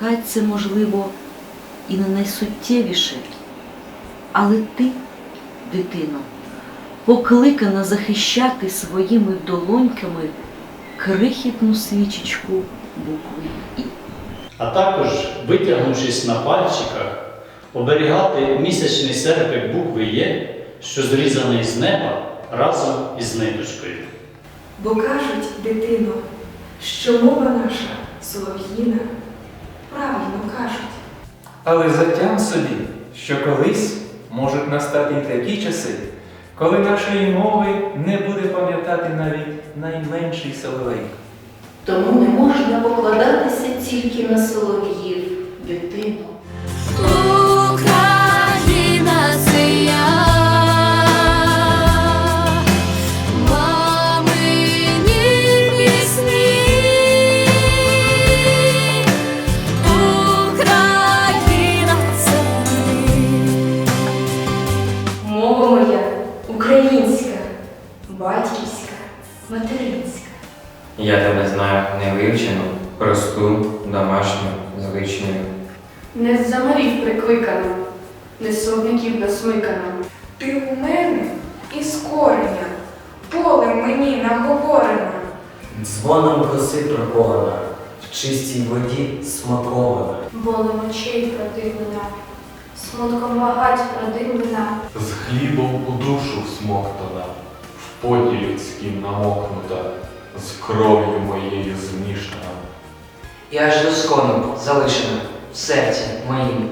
Хай це можливо і не найсуттєвіше, але ти, дитино, покликана захищати своїми долоньками крихітну свічечку букви І. А також, витягнувшись на пальчиках, оберігати місячний серпик букви Є, що зрізаний з неба разом із ниточкою. Бо кажуть, дитино, що мова наша солов'їна. Але затям собі, що колись можуть настати й такі часи, коли нашої мови не буде пам'ятати навіть найменший соловей. Тому не можна покладатися тільки на солов'їв, дитино. Материнська. Я тебе знаю невивчену, просту, домашню, звичною. Не з замарів прикликана, не з словників насмикана. Ти у мене із кореня, полем мені наговорена. Дзвоном коси прокована, в чистій воді смакована. Болем очей продивлена, смутком багать продивлена. з хлібом у душу всмоктана, в намокнута, з кров'ю моєю змішана. Я аж доскону залишена в серці моїм